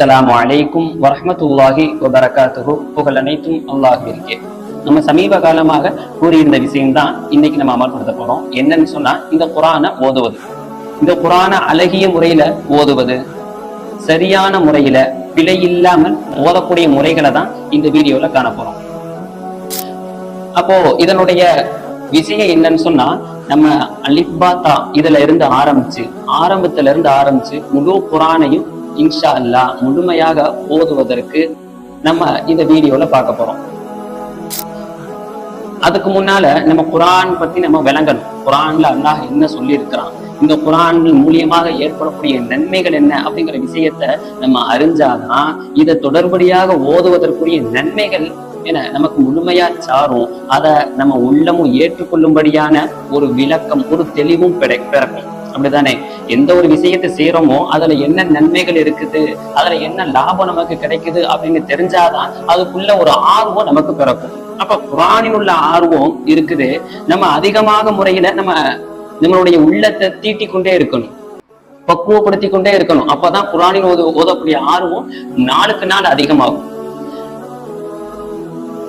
அஸ்ஸலாமு அலைக்கும் வரமத்துல்லாஹி வபரகாத்துஹு. புகழ் அனைத்தும் அல்லாஹ்விற்கே நம்ம சமீப காலமாக கூறியிருந்த விஷயம்தான் இன்னைக்கு நம்ம அமல்படுத்த போறோம். என்னன்னு சொன்னா இந்த குரானை ஓதுவது. இந்த குரானை அழகிய முறையில ஓதுவது. சரியான முறையில பிழை இல்லாமல் ஓதக்கூடிய முறைகளை தான் இந்த வீடியோல காண போறோம். அப்போ இதனுடைய விஷயம் என்னன்னு சொன்னா நம்ம அலிபாத்தா இதுல இருந்து ஆரம்பிச்சு ஆரம்பத்துல இருந்து ஆரம்பிச்சு முழு குரானையும் இன்ஷா அல்லா முழுமையாக ஓதுவதற்கு நம்ம இந்த வீடியோல பார்க்க போறோம். அதுக்கு முன்னால நம்ம குரான் பத்தி நம்ம விளங்கணும். குரான்ல அல்லாஹ் என்ன சொல்லி இருக்கிறான் இந்த குரான் மூலியமாக ஏற்படக்கூடிய நன்மைகள் என்ன அப்படிங்கிற விஷயத்த நம்ம அறிஞ்சாதான் இதை தொடர்படியாக ஓதுவதற்குரிய நன்மைகள் என நமக்கு முழுமையா சாரும். அதை நம்ம உள்ளமும் ஏற்றுக்கொள்ளும்படியான ஒரு விளக்கம் ஒரு தெளிவும் பிறக்கும் அப்படிதானே? எந்த ஒரு விஷயத்தை செய்யறோமோ அதுல என்ன நன்மைகள் இருக்குது அதுல என்ன லாபம் நமக்கு கிடைக்குது அப்படின்னு தெரிஞ்சாதான் அதுக்குள்ள ஒரு ஆர்வம் நமக்கு பிறக்கும். அப்ப குரானில் உள்ள ஆர்வம் இருக்குது. நம்ம அதிகமாக முறையில நம்ம நம்மளுடைய உள்ளத்தை தீட்டிக் கொண்டே இருக்கணும். பக்குவப்படுத்தி கொண்டே இருக்கணும். அப்பதான் குரானில் ஓத ஓதக்கூடிய ஆர்வம் நாளுக்கு நாள் அதிகமாகும்.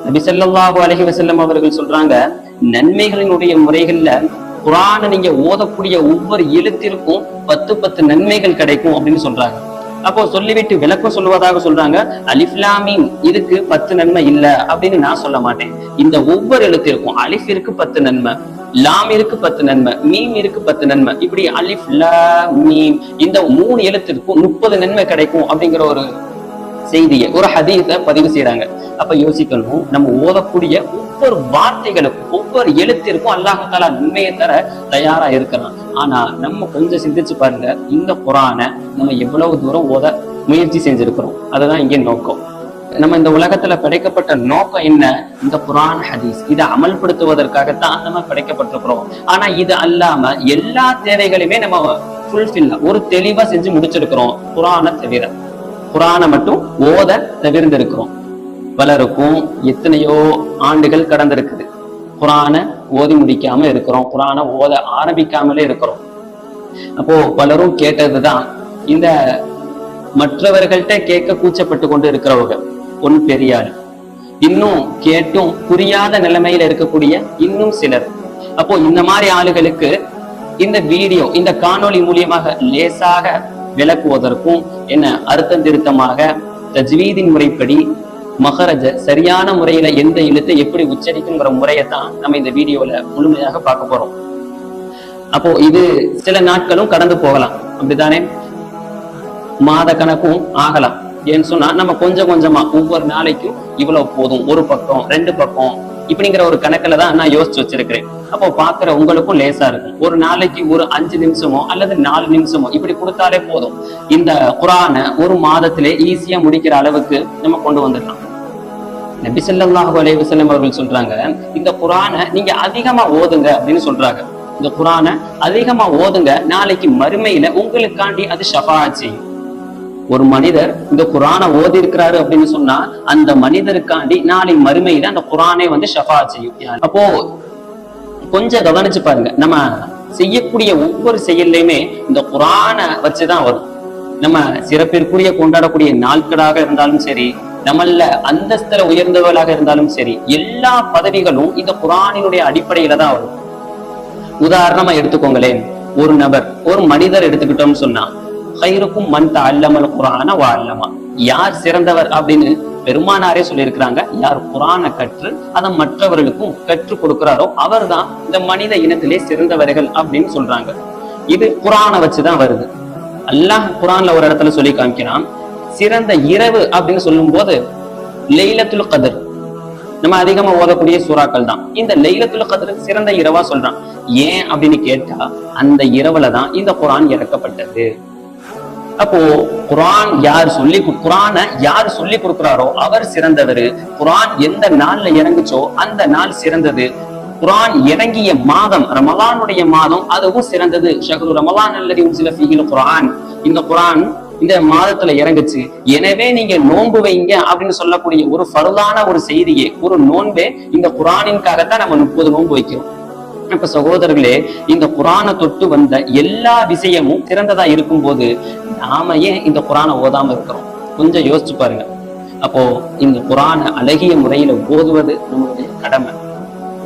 நபி ஸல்லல்லாஹு அலைஹி அவர்கள் சொல்றாங்க நன்மைகளினுடைய முறைகள்ல குரானை நீங்க ஓதக்கூடிய ஒவ்வொரு எழுத்திற்கும் பத்து பத்து நன்மைகள் கிடைக்கும் அப்படின்னு சொல்றாங்க. அப்போ சொல்லிவிட்டு விளக்கம் சொல்லுவதாக சொல்றாங்க அலிஃப்லாமின் இதுக்கு பத்து நன்மை இல்ல அப்படின்னு நான் சொல்ல மாட்டேன். இந்த ஒவ்வொரு எழுத்திற்கும் அலிஃபிற்கு பத்து நன்மை லாமிற்கு பத்து நன்மை மீம் இருக்கு பத்து நன்மை இப்படி அலிஃப் லா மீம் இந்த மூணு எழுத்திற்கும் முப்பது நன்மை கிடைக்கும் அப்படிங்கிற ஒரு செய்தியை ஒரு ஹதீஸை பதிவு செய்யறாங்க அப்ப யோசிக்கணும் நம்ம ஓதக்கூடிய ஒவ்வொரு வார்த்தைகளுக்கும் ஒவ்வொரு எழுத்திற்கும் அல்லாஹால நன்மையை தர தயாரா இருக்கலாம். ஆனா நம்ம கொஞ்சம் சிந்திச்சு பாருங்க இந்த குரானை நம்ம எவ்வளவு தூரம் ஓத முயற்சி செஞ்சிருக்கிறோம். அதுதான் இங்கே நோக்கம். நம்ம இந்த உலகத்துல படைக்கப்பட்ட நோக்கம் என்ன? இந்த குரான் ஹதீஸ். இதை அமல்படுத்துவதற்காகத்தான் நம்ம படைக்கப்பட்டிருக்கிறோம். ஆனா இது அல்லாம எல்லா தேவைகளையுமே நம்ம ஃபுல்ஃபில் ஒரு தெளிவா செஞ்சு முடிச்சிருக்கிறோம். குரானை தவிர. குரானை மட்டும் ஓத தவிர்ந்திருக்கிறோம். பலருக்கும் எத்தனையோ ஆண்டுகள் கடந்திருக்குது. குரானை ஓதி முடிக்காம இருக்கிறோம். குரானை ஓத ஆரம்பிக்காமலே இருக்கிறோம். அப்போ பலரும் கேட்டதுதான் இந்த மற்றவர்கள்ட்ட கேட்க கூச்சப்பட்டு கொண்டு இருக்கிறவங்க ஒன் பெரியார். இன்னும் கேட்டும் புரியாத நிலைமையில இருக்கக்கூடிய இன்னும் சிலர். அப்போ இந்த மாதிரி ஆளுகளுக்கு இந்த வீடியோ இந்த காணொளி மூலியமாக லேசாக விளக்குவதற்கும் என்ன அர்த்தம் திருத்தமாக தஜ்வீதின் முறைப்படி மகரஜ சரியான முறையில எந்த எழுத்தை எப்படி உச்சரிக்குங்கிற முறையை தான் நம்ம இந்த வீடியோல முழுமையாக பார்க்க போறோம். அப்போ இது சில நாட்களும் கடந்து போகலாம். அப்படித்தானே? மாத கணக்கும் ஆகலாம். ஏன்னு சொன்னா நம்ம கொஞ்சம் கொஞ்சமா ஒவ்வொரு நாளைக்கும் இவ்வளவு போதும். ஒரு பக்கம் ரெண்டு பக்கம் இப்படிங்கிற ஒரு கணக்குல தான் நான் யோசிச்சு வச்சிருக்கிறேன். அப்போ பாக்குற உங்களுக்கும் லேசா இருக்கும். ஒரு நாளைக்கு ஒரு அஞ்சு நிமிஷமோ அல்லது நாலு நிமிஷமோ இப்படி கொடுத்தாலே போதும். இந்த குரானை ஒரு மாதத்திலே ஈஸியா முடிக்கிற அளவுக்கு நம்ம கொண்டு வந்துடலாம். நபி சொல்லாஹு அலைஹி அவர்கள் சொல்றாங்க இந்த குரானை நீங்க அதிகமா ஓதுங்க அப்படின்னு சொல்றாங்க. இந்த குரானை அதிகமா ஓதுங்க நாளைக்கு மறுமையில உங்களுக்காண்டி அது ஷஃபா செய்யும். ஒரு மனிதர் இந்த குரானை ஓதி இருக்கிறாரு அப்படின்னு சொன்னா அந்த மனிதருக்காண்டி நாளை மறுமையில அந்த குரானே வந்து ஷஃபா செய்யும். அப்போ கொஞ்சம் கவனிச்சு பாருங்க. நம்ம செய்யக்கூடிய ஒவ்வொரு செயல்லையுமே இந்த குரானை வச்சுதான் வரும். நம்ம சிறப்பிற்குரிய கொண்டாடக்கூடிய நாட்களாக இருந்தாலும் சரி நம்மள அந்தஸ்துல உயர்ந்தவர்களாக இருந்தாலும் சரி எல்லா பதவிகளும் இந்த குரானினுடைய அடிப்படையில தான் வரும். உதாரணமா எடுத்துக்கோங்களேன். ஒரு நபர் ஒரு மனிதர் எடுத்துக்கிட்டோம்னு சொன்னா ஹைருக்கும் மன் அல்லமல் குரான வால்லமா யார் சிறந்தவர் அப்படின்னு பெருமானாரே சொல்லியிருக்கிறாங்க. யார் குரான கற்று அதை மற்றவர்களுக்கும் கற்றுக் கொடுக்கிறாரோ அவர்தான் இந்த மனித இனத்திலே சிறந்தவர்கள் அப்படின்னு சொல்றாங்க. இது குரானை வச்சுதான் வருது. அல்லாஹ் குரான்ல ஒரு இடத்துல சொல்லி காமிக்கிறான். சிறந்த இரவு அப்படின்னு சொல்லும் போது லெய்லத்துல் கதர். நம்ம அதிகமா ஓதக்கூடிய சூறாக்கள் தான். இந்த லெய்லத்துல கதர் சிறந்த இரவா சொல்றான். ஏன் அப்படின்னு கேட்டா அந்த இரவுல தான் இந்த குரான் இறக்கப்பட்டது. அப்போ குரான் யார் சொல்லி குரானை யார் சொல்லி கொடுக்கிறாரோ அவர் சிறந்தவர். குரான் எந்த நாள்ல இறங்குச்சோ அந்த நாள் சிறந்தது. குரான் இறங்கிய மாதம் ரமலானுடைய மாதம் அதுவும் சிறந்தது. ஷஹரு ரமலான் அல்லது சில ஃபீகில் குரான் இந்த குரான் இந்த மாதத்துல இறங்குச்சு. எனவே நீங்க நோன்பு வைங்க அப்படின்னு சொல்லக்கூடிய ஒரு ஃபருதான ஒரு செய்தியே ஒரு நோன்பே இந்த குரானின்காகத்தான் நம்ம முப்பது நோன்பு வைக்கிறோம். இப்ப சகோதரர்களே இந்த குரானை தொட்டு வந்த எல்லா விஷயமும் சிறந்ததா இருக்கும்போது நாம ஏன் இந்த குரானை ஓதாம இருக்கிறோம்? கொஞ்சம் யோசிச்சு பாருங்க. அப்போ இந்த குரானை அழகிய முறையில ஓதுவது நம்மளுடைய கடமை.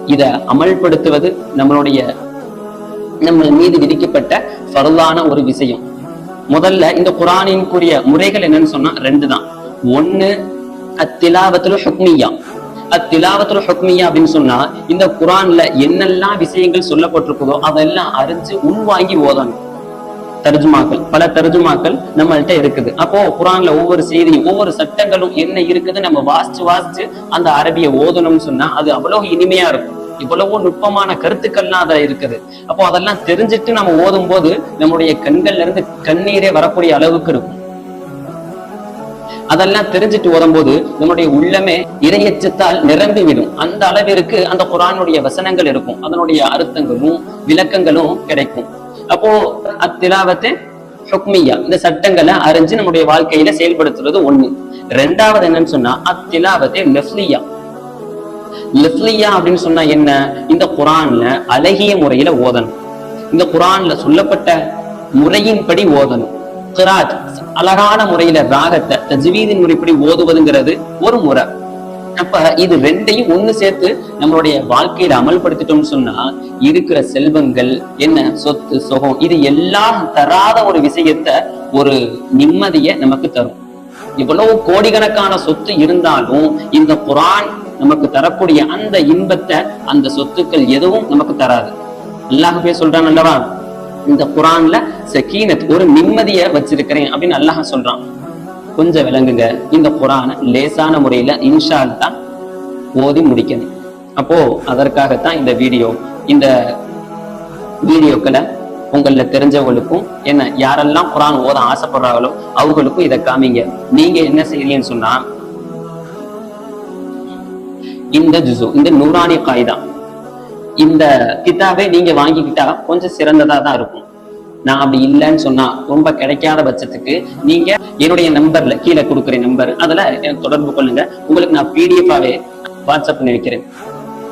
இத அமல்படுத்துவது நம்மளுடைய நம்ம மீது விதிக்கப்பட்ட ஃபர்லான ஒரு விஷயம். முதல்ல இந்த குரானின் கூறிய முறைகள் என்னன்னு சொன்னா ரெண்டு தான். ஒண்ணு அத்திலாவத்துல ஹுக்மியா. அத்திலாவத்துல ஹுக்மியா அப்படின்னு சொன்னா இந்த குரான்ல என்னெல்லாம் விஷயங்கள் சொல்லப்பட்டிருக்குதோ அதெல்லாம் அறிஞ்சு உள்வாங்கி ஓதணும். தர்ஜுமாக்கள் பல தர்ஜுமாக்கள் நம்மள்கிட்ட இருக்குது. அப்போ குரான்ல ஒவ்வொரு செய்தியும் ஒவ்வொரு சட்டங்களும் என்ன இருக்குது நம்ம வாசிச்சு வாசிச்சு அந்த அரபிய ஓதணும்னு சொன்னா அது அவ்வளவு இனிமையா இருக்கும். இவ்வளவோ நுட்பமான கருத்துக்கள்லாம் அதுல இருக்குது. அப்போ அதெல்லாம் தெரிஞ்சுட்டு நம்ம ஓதும் போது நம்முடைய கண்கள்ல இருந்து கண்ணீரே வரக்கூடிய அளவுக்கு இருக்கும். அதெல்லாம் தெரிஞ்சுட்டு வரும்போது நம்முடைய உள்ளமே இரையச்சத்தால் நிரம்பி விடும் அந்த அளவிற்கு அந்த குரானுடைய வசனங்கள் இருக்கும். அதனுடைய அர்த்தங்களும் விளக்கங்களும் கிடைக்கும். அப்போ அத்திலாவத்தை ஹுக்மியா இந்த சட்டங்களை அறிஞ்சு நம்முடைய வாழ்க்கையில செயல்படுத்துறது ஒண்ணு. ரெண்டாவது என்னன்னு சொன்னா அத்திலாவத்தை லெஃப்லியா லெஃப்லியா அப்படின்னு சொன்னா என்ன? இந்த குரான்ல அழகிய முறையில ஓதணும். இந்த குரான்ல சொல்லப்பட்ட முறையின்படி ஓதணும். கிராத் அழகான முறையில ராகத்தை தஜ்வீதின் முறைப்படி ஓதுவதுங்கிறது ஒரு முறை. அப்ப இது ரெண்டையும் ஒண்ணு சேர்த்து நம்மளுடைய வாழ்க்கையில அமல்படுத்திட்டோம்னு சொன்னா இருக்கிற செல்வங்கள் என்ன சொத்து சுகம் இது எல்லாம் தராத ஒரு விஷயத்த ஒரு நிம்மதியை நமக்கு தரும். இவ்வளவு கோடிக்கணக்கான சொத்து இருந்தாலும் இந்த குரான் நமக்கு தரக்கூடிய அந்த இன்பத்தை அந்த சொத்துக்கள் எதுவும் நமக்கு தராது. அல்லாஹ் சொல்றான் அல்லவா? இந்த குரான்ல சக்கீனத் ஒரு நிம்மதியை வச்சிருக்கிறேன் அப்படின்னு அல்லாஹ் சொல்றான். கொஞ்சம் விளங்குங்க. இந்த குரானை லேசான முறையில இன்ஷா தான் ஓதி முடிக்கணும். அப்போ அதற்காகத்தான் இந்த வீடியோ இந்த வீடியோக்களை உங்கள தெரிஞ்சவங்களுக்கும் என்ன யாரெல்லாம் குரான் ஓத ஆசைப்படுறாங்களோ அவங்களுக்கும் இதை காமிங்க. நீங்க என்ன செய்றீங்கன்னு சொன்னா இந்த ஜுசு இந்த நூறானி காய்தான் இந்த கிதாபை நீங்க வாங்கிக்கிட்டா கொஞ்சம் சிறந்ததா தான் இருக்கும். நான் அப்படி இல்லைன்னு சொன்னா ரொம்ப கிடைக்காத பட்சத்துக்கு நீங்க என்னுடைய நம்பர்ல கீழே கொடுக்குற நம்பர் அதுல எனக்கு தொடர்பு கொள்ளுங்க. உங்களுக்கு நான் பிடிஎஃபாவே வாட்ஸ்அப் பண்ணி வைக்கிறேன்.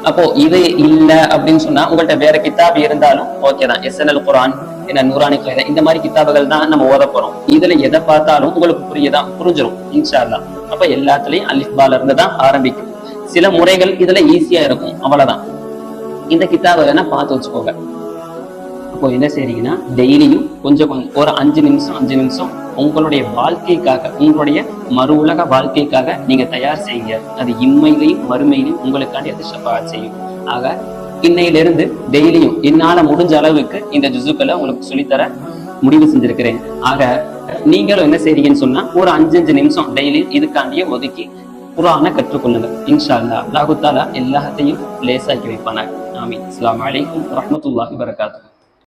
அப்போ இது இல்ல அப்படின்னு சொன்னா உங்கள்ட்ட வேற கிதாப் இருந்தாலும் ஓகே தான். எஸ்என்எல் குரான் என்ன நூறானி கவிதை இந்த மாதிரி கிதாபுகள் தான் நம்ம ஓத போறோம். இதுல எதை பார்த்தாலும் உங்களுக்கு புரியதான் புரிஞ்சிடும் இன்ஷால்லா அப்ப எல்லாத்துலயும் அலிஃபால இருந்து தான் ஆரம்பிக்கும். சில முறைகள் இதுல ஈஸியா இருக்கும் அவ்வளவுதான். இந்த கிதாபை வேணா பார்த்து வச்சுக்கோங்க. அப்போ என்ன செய்றீங்கன்னா டெய்லியும் கொஞ்சம் கொஞ்சம் ஒரு அஞ்சு நிமிஷம் அஞ்சு நிமிஷம் உங்களுடைய வாழ்க்கைக்காக உங்களுடைய மறு உலக வாழ்க்கைக்காக நீங்க தயார் செய்யுங்க. அது இம்மையிலையும் மறுமையிலையும் உங்களுக்காண்டி அது ஷஃபாத் செய்யும். ஆக இன்னையிலிருந்து டெய்லியும் என்னால முடிஞ்ச அளவுக்கு இந்த ஜுசுக்களை உங்களுக்கு சொல்லித்தர முடிவு செஞ்சிருக்கிறேன். ஆக நீங்களும் என்ன செய்றீங்கன்னு சொன்னா ஒரு அஞ்சு அஞ்சு நிமிஷம் டெய்லி இதுக்காண்டியே ஒதுக்கி குரானை கற்றுக்கொள்ளுங்க. இன்ஷா அல்லா அல்லாஹு தாலா எல்லாத்தையும் லேசாக்கி வைப்பானாங்க Amin. Assalamualaikum warahmatullahi wabarakatuh.